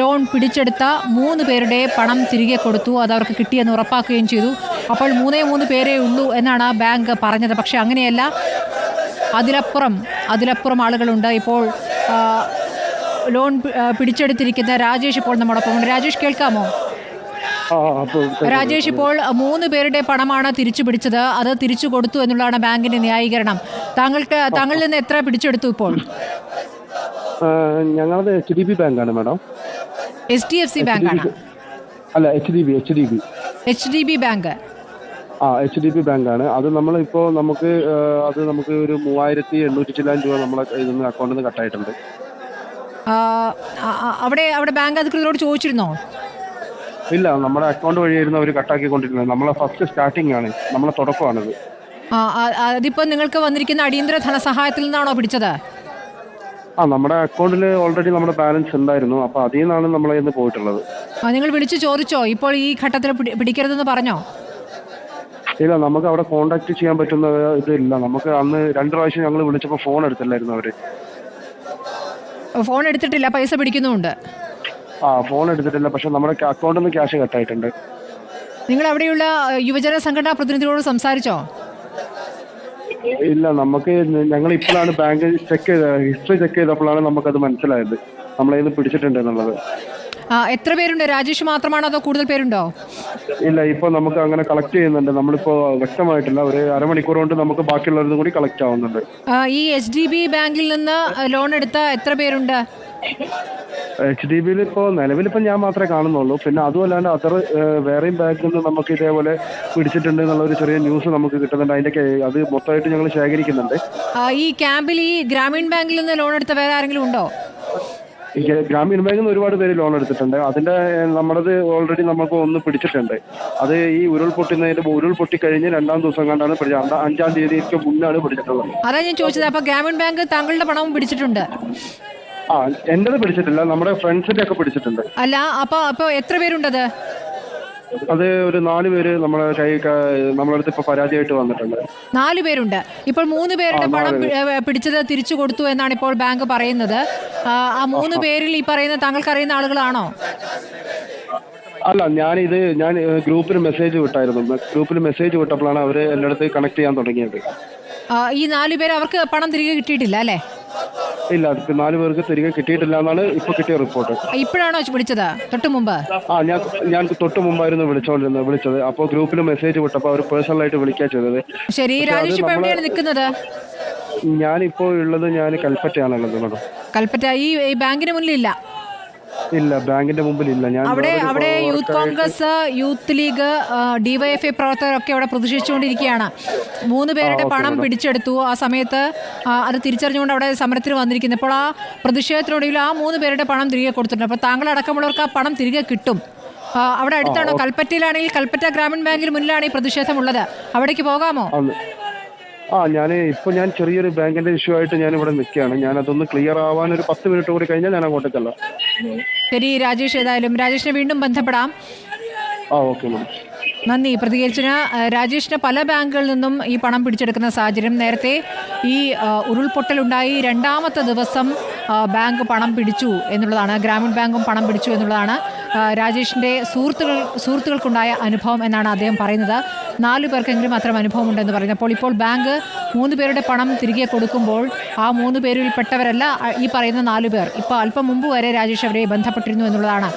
Loan പിടിച്ചെടുത്ത മൂന്ന് പേരുടെ പണം തിരികെ കൊടുത്തു. അത് അവർക്ക് കിട്ടിയെന്ന് ഉറപ്പാക്കുകയും ചെയ്തു. അപ്പോൾ മൂന്നേ മൂന്ന് പേരേ ഉള്ളൂ എന്നാണ് ബാങ്ക് പറഞ്ഞത്. പക്ഷേ അങ്ങനെയല്ല. അതിലപ്പുറം അതിലപ്പുറം ആളുകളുണ്ട്. ഇപ്പോൾ ലോൺ പിടിച്ചെടുത്തിരിക്കുന്ന രാജേഷ് ഇപ്പോൾ നമ്മോടൊപ്പം ഉണ്ട്. രാജേഷ് കേൾക്കാമോ? രാജേഷ് ഇപ്പോൾ മൂന്ന് പേരുടെ പണമാണ് തിരിച്ചു പിടിച്ചത്. അത് തിരിച്ചു കൊടുത്തു എന്നുള്ളതാണ് ബാങ്കിന്റെ ന്യായീകരണം. താങ്കൾക്ക് താങ്കളിൽ നിന്ന് എത്ര പിടിച്ചെടുത്തു ഇപ്പോൾ? ഞങ്ങളത് എച്ച് ഡി ബി ബാങ്കാണ് madam. H D F C ബാങ്കാണ് അല്ല H D B H D B H D B bank ആ എച്ച് ഡി ബി ബാങ്കാണ് അത് നമ്മളിപ്പോൾ നമുക്ക് അത് നമുക്ക് ഒരു മൂവായിരത്തി എണ്ണൂറ്റി ചില്ലാൻ രൂപ നമ്മളെ ഇതിൽ നിന്ന് അക്കൗണ്ടിൽ നിന്ന് കട്ടായിട്ടുണ്ട്. അവിടെ അവിടെ ബാങ്ക് അധികൃതരോട് ചോദിച്ചിരുന്നോ? ഇല്ല നമ്മുടെ അക്കൗണ്ട് വഴിയായിരുന്നു അവർ കട്ടാക്കിക്കൊണ്ടിരുന്നത്. നമ്മളെ ഫസ്റ്റ് സ്റ്റാർട്ടിംഗ് ആണ്. നമ്മളെ തുടക്കമാണിത്. അതിപ്പോ നിങ്ങൾക്ക് വന്നിരിക്കുന്ന അടിയന്തര ധനസഹായത്തിൽ നിന്നാണോ പിടിച്ചത്? ആ നമ്മുടെ അക്കൗണ്ടിൽ ഓൾറെഡി നമ്മുടെ ബാലൻസ് ഉണ്ടായിരുന്നു. അപ്പോൾ അതിൽ നിന്നാണ് നമ്മളെ ഇന്ന് പോയിട്ടുള്ളത്. ആ, നിങ്ങൾ വിളിച്ചു ചോദിച്ചോ? ഇപ്പോൾ ഈ ഘട്ടത്തിൽ പിടി- പിടിക്കരുതെന്ന് പറഞ്ഞോ? ഇല്ല നമുക്ക് അവിടെ കോണ്ടാക്ട് ചെയ്യാൻ പറ്റുന്ന ഇതില്ല. നമുക്ക് അന്ന് രണ്ട് പ്രാവശ്യം ഞങ്ങൾ വിളിച്ചപ്പോൾ ഫോൺ എടുത്തില്ലായിരുന്നു അവർ. ഫോൺ എടുത്തിട്ടില്ല. പൈസ പിടിക്കുന്നുണ്ട് ആ ഫോൺ എടുത്തിട്ടില്ല. പക്ഷെ നമ്മുടെ അക്കൗണ്ടിൽ നിന്ന് ക്യാഷ് കട്ടായിട്ടുണ്ട് നിങ്ങൾ അവിടെയുള്ള ഏഹ്, യുവജന സംഘടനാ പ്രതിനിധികളോട് സംസാരിച്ചോ? ഇല്ല നമുക്ക് ഞങ്ങൾ ഇപ്പോഴാണ് ബാങ്ക് ചെക്ക് ചെയ്ത ഹിസ്റ്ററി ചെക്ക് ചെയ്തപ്പോഴാണ് നമുക്കത് മനസ്സിലായത്. നമ്മളെ പിടിച്ചിട്ടുണ്ട് എന്നുള്ളത്. ആ, എത്ര പേരുണ്ട്? രാജേഷ് മാത്രമാണോ അതോ കൂടുതൽ പേരുണ്ടോ? ഇല്ല ഇപ്പോൾ നമുക്ക് അങ്ങനെ കളക്ട് ചെയ്യുന്നുണ്ട്. നമ്മളിപ്പോൾ വ്യക്തമായിട്ടില്ല. ഒരു അരമണിക്കൂർ കൊണ്ട് നമുക്ക് ബാക്കിയുള്ളവരും കൂടി കളക്ട് ആവുന്നുണ്ട്. ആ, ഈ എച്ച് ഡി ബി ബാങ്കിൽ നിന്ന് ലോൺ എടുത്ത എത്ര പേരുണ്ട്? എച്ച് ഡി ബിയിൽ ഇപ്പോൾ നിലവിലിപ്പോൾ ഞാൻ മാത്രമേ കാണുന്നുള്ളൂ. പിന്നെ അതുമല്ലാണ്ട് അതർ വേറെയും ബാങ്കിൽ നിന്ന് നമുക്ക് ഇതേപോലെ പിടിച്ചിട്ടുണ്ട് എന്നുള്ള ഒരു ചെറിയ ന്യൂസ് നമുക്ക് കിട്ടുന്നുണ്ട്. അതിന്റെ അത് മൊത്തമായിട്ട് ഞങ്ങൾ ശേഖരിക്കുന്നുണ്ട്. ഈ ക്യാമ്പിൽ ഈ ഗ്രാമീൺ ബാങ്കിൽ നിന്ന് ലോൺ എടുത്ത വേറെ ആരെങ്കിലും ഉണ്ടോ? ഗ്രാമീണ ഗ്രാമീൺ ബാങ്കിൽ നിന്ന് ഒരുപാട് പേര് ലോൺ എടുത്തിട്ടുണ്ട്. അതിന്റെ നമ്മളത് ഓൾറെഡി നമുക്ക് ഒന്ന് പിടിച്ചിട്ടുണ്ട്. അത് ഈ ഉരുൾപൊട്ടുന്നതിന്റെ ഉരുൾപൊട്ടി കഴിഞ്ഞ് രണ്ടാം ദിവസം കണ്ടാണ് പിടിച്ചത്. അഞ്ചാം തീയതിക്ക് മുന്നാണ് പിടിച്ചിട്ടുള്ളത്. അതാ ഞാൻ ചോദിച്ചത്. അപ്പൊ ഗ്രാമീൺ ബാങ്ക് താങ്കളുടെ പണവും പിടിച്ചിട്ടുണ്ട്. ആ എന്റേത് പിടിച്ചിട്ടില്ല. നമ്മുടെ ഫ്രണ്ട്സിന്റെ ഒക്കെ പിടിച്ചിട്ടുണ്ട്. അല്ല അപ്പൊ അപ്പൊ എത്ര പേരുണ്ടത്? അത് ഒരു നാല് പേര് നമ്മളെ കൈ നമ്മളടുത്ത് ഇപ്പൊ പരാതിയായിട്ട് വന്നിട്ടുണ്ട്. നാല് പേരുണ്ട്. ഇപ്പോൾ മൂന്ന് പേരുടെ പണം പിടിച്ചത് തിരിച്ചു കൊടുത്തു എന്നാണ് ഇപ്പോൾ ബാങ്ക് പറയുന്നത്. ആ, മൂന്ന് പേരിൽ ഈ പറയുന്ന താങ്കൾക്ക് അറിയുന്ന ആളുകളാണോ? അല്ല ഞാൻ ഇത് ഞാൻ ഗ്രൂപ്പിൽ മെസ്സേജ് വിട്ടായിരുന്നു. ഗ്രൂപ്പിൽ മെസ്സേജ് വിട്ടപ്പോഴാണ് അവർ എന്റെ അടുത്ത് കണക്ട് ചെയ്യാൻ തുടങ്ങിയത്. ഈ നാല് പേര് അവർക്ക് പണം തിരികെ കിട്ടിയിട്ടില്ല അല്ലേ? ഇല്ല നാല് പേർക്ക് തിരികെ കിട്ടിയിട്ടില്ല എന്നാണ് ഇപ്പൊ കിട്ടിയ റിപ്പോർട്ട് ഇപ്പോഴാണോ വിളിച്ചത്? തൊട്ട് മുമ്പ്? ആ ഞാൻ ഞാൻ തൊട്ട് മുമ്പായിരുന്നു വിളിച്ചോണ്ടിരുന്നത് വിളിച്ചത്. അപ്പോൾ ഗ്രൂപ്പിൽ മെസ്സേജ് വിട്ടപ്പോൾ അവർ പേഴ്സണൽ ആയിട്ട് വിളിക്കാൻ ചെയ്തത്. ശരി രാജേഷ് ഇപ്പൊ എവിടെയാണ് നിൽക്കുന്നത്? ഞാനിപ്പോൾ ഉള്ളത് ഞാൻ കൽപ്പറ്റയാണുള്ളത് മാഡം. കൽപ്പറ്റ ഈ ഈ ബാങ്കിന് മുന്നിലില്ല. ഇല്ല ബാങ്കിന്റെ മുമ്പിൽ ഇല്ല ഞാൻ അവിടെ അവിടെ യൂത്ത് കോൺഗ്രസ് യൂത്ത് ലീഗ് ഡിവൈഎഫ്ഐ പ്രവർത്തകരൊക്കെ അവിടെ പ്രതിഷേധിച്ചുകൊണ്ടിരിക്കുകയാണ്. മൂന്ന് പേരുടെ പണം പിടിച്ചെടുത്തു. ആ സമയത്ത് അത് തിരിച്ചറിഞ്ഞുകൊണ്ട് അവിടെ സമരത്തിന് വന്നിരിക്കുന്നു ഇപ്പോൾ ആ പ്രതിഷേധത്തിനൊടുവിൽ ആ മൂന്ന് പേരുടെ പണം തിരികെ കൊടുത്തിട്ടുണ്ട്. അപ്പോൾ താങ്കൾ അടക്കമുള്ളവർക്ക് ആ പണം തിരികെ കിട്ടും. അവിടെ അടുത്താണോ? കൽപ്പറ്റയിലാണെങ്കിൽ കൽപ്പറ്റ ഗ്രാമീൺ ബാങ്കിന് മുന്നിലാണ് ഈ പ്രതിഷേധമുള്ളത്. അവിടേക്ക് പോകാമോ? ആ ഞാൻ ഇപ്പോൾ ഞാൻ ചെറിയൊരു ബാങ്കിന്റെ ഇഷ്യൂ ആയിട്ട് ഞാൻ ഇവിടെ നിൽക്കുകയാണ് ഞാൻ അതൊന്ന് ക്ലിയർ ആവാൻ ഒരു പത്ത് മിനിറ്റ് കൂടി കഴിഞ്ഞാൽ ഞാൻ അങ്ങോട്ട് ചെല്ലാം. ശരി രാജേഷ് ഏതായാലും. രാജേഷിനെ വീണ്ടും ബന്ധപ്പെടാം. ആ ഓക്കെ മാഡം നന്ദി. പ്രതികരിച്ചതിന് രാജേഷിന് പല ബാങ്കുകളിൽ നിന്നും ഈ പണം പിടിച്ചെടുക്കുന്ന സാഹചര്യം. നേരത്തെ ഈ ഉരുൾപൊട്ടലുണ്ടായി. രണ്ടാമത്തെ ദിവസം ബാങ്ക് പണം പിടിച്ചു എന്നുള്ളതാണ്. ഗ്രാമീൺ ബാങ്കും പണം പിടിച്ചു എന്നുള്ളതാണ്. രാജേഷിന്റെ സുഹൃത്തുക്കൾ സുഹൃത്തുക്കൾക്കുണ്ടായ അനുഭവം എന്നാണ് അദ്ദേഹം പറയുന്നത്. നാലു പേർക്കെങ്കിലും അത്തരം അനുഭവമുണ്ടെന്ന് പറയുന്നത് അപ്പോൾ ഇപ്പോൾ ബാങ്ക് മൂന്ന് പേരുടെ പണം തിരികെ കൊടുക്കുമ്പോൾ ആ മൂന്ന് പേരിൽപ്പെട്ടവരല്ല ഈ പറയുന്ന നാലു പേർ. ഇപ്പോൾ അല്പം മുമ്പ് വരെ രാജേഷ് അവരെ ബന്ധപ്പെട്ടിരുന്നു എന്നുള്ളതാണ്.